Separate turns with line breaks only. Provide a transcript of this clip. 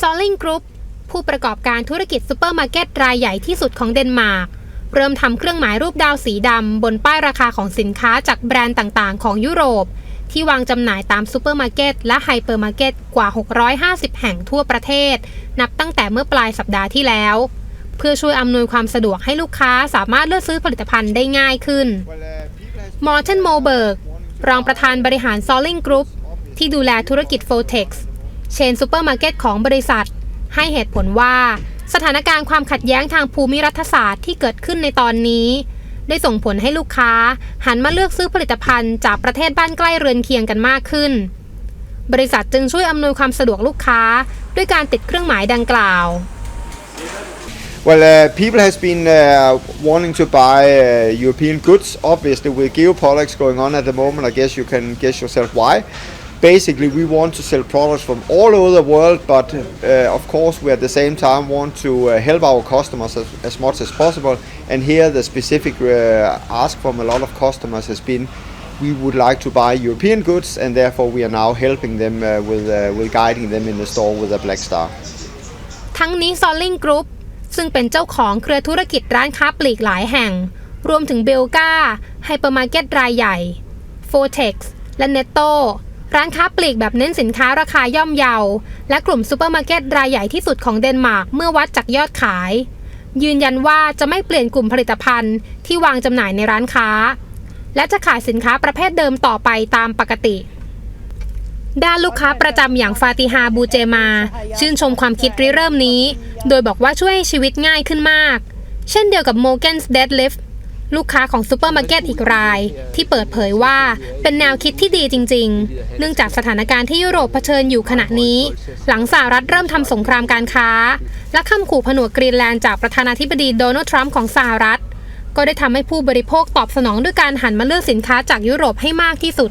s o l i n g Group ผู้ประกอบการธุรกิจซูเปอร์มาร์เก็ตรายใหญ่ที่สุดของเดนมาร์ก เริ่มทำเครื่องหมายรูปดาวสีดำบนป้ายราคาของสินค้าจากแบรนด์ต่างๆ ของยุโรป ที่วางจำหน่ายตามซูเปอร์มาร์เก็ตและไฮเปอร์มาร์เก็ตกว่า 650 แห่งทั่วประเทศ นับตั้งแต่เมื่อปลายสัปดาห์ที่แล้ว เพื่อช่วยอำนวยความสะดวกให้ลูกค้าสามารถเลือกซื้อผลิตภัณฑ์ได้ง่ายขึ้นมอร์เทนโมเบิร์กรองประธานบริหาร s o l i n g Group ที่ดูแลธุรกิจ f o t e x เชนซูเปอร์มาร์เก็ตของบริษัท ให้เหตุผลว่า สถานการณ์ความขัดแย้งทางภูมิรัฐศาสตร์ที่เกิดขึ้นในตอนนี้ ได้ส่งผลให้ลูกค้า หันมาเลือกซื้อผลิตภัณฑ์จากประเทศบ้านใกล้เรือนเคียงกันมากขึ้น บริษัทจึงช่วยอำนวยความสะดวกลูกค้า ด้วยการติดเครื่องหมายดังกล่าว
Well, uh, people has been uh, wanting to buy uh, European goods. Obviously, with geopolitics going on at the moment, I guess you can guess yourself why. Basically, we want to sell products from all over the world, but uh, of course, we at the same time want to uh, help our customers as, as much as possible. And here, the specific uh, ask from a lot of customers has been. We would like to buy European goods, and therefore we are now helping them uh, with uh, with guiding them in the store with a Black Star.
ทั้งนี้ s o l i n g Group ซึ่งเป็นเจ้าของเครือธุรกิจร้านค้าปลีกหลายแห่ง รวมถึงเบลกาไฮเปอร์มาร์เก็ตรายใหญ่ f o t e x และเน t โต ร้านค้าปลีกแบบเน้นสินค้าราคาย่อมเยา และกลุ่มซูเปอร์มาร์เก็ตรายใหญ่ที่สุดของเดนมาร์กเมื่อวัดจากยอดขาย ยืนยันว่าจะไม่เปลี่ยนกลุ่มผลิตภัณฑ์ที่วางจำหน่ายในร้านค้า และจะขายสินค้าประเภทเดิมต่อไปตามปกติ ด้านลูกค้าประจำอย่างฟาติฮาบูเจมา ชื่นชมความคิดริเริ่มนี้ โดยบอกว่าช่วยให้ชีวิตง่ายขึ้นมาก เช่นเดียวกับโมเกนส์เดดลิฟ ลูกค้าของซูเปอร์มาร์เก็ตอีกราย ที่เปิดเผยว่าเป็นแนวคิดที่ดีจริง ๆ เนื่องจากสถานการณ์ที่ยุโรปเผชิญอยู่ขณะนี้ หลังสหรัฐเริ่มทำสงครามการค้า และคำขู่ผนวกกรีนแลนด์จากประธานาธิบดีโดนัลด์ทรัมป์ของสหรัฐ ก็ได้ทำให้ผู้บริโภคตอบสนองด้วยการหันมาเลือกสินค้าจากยุโรปให้มากที่สุด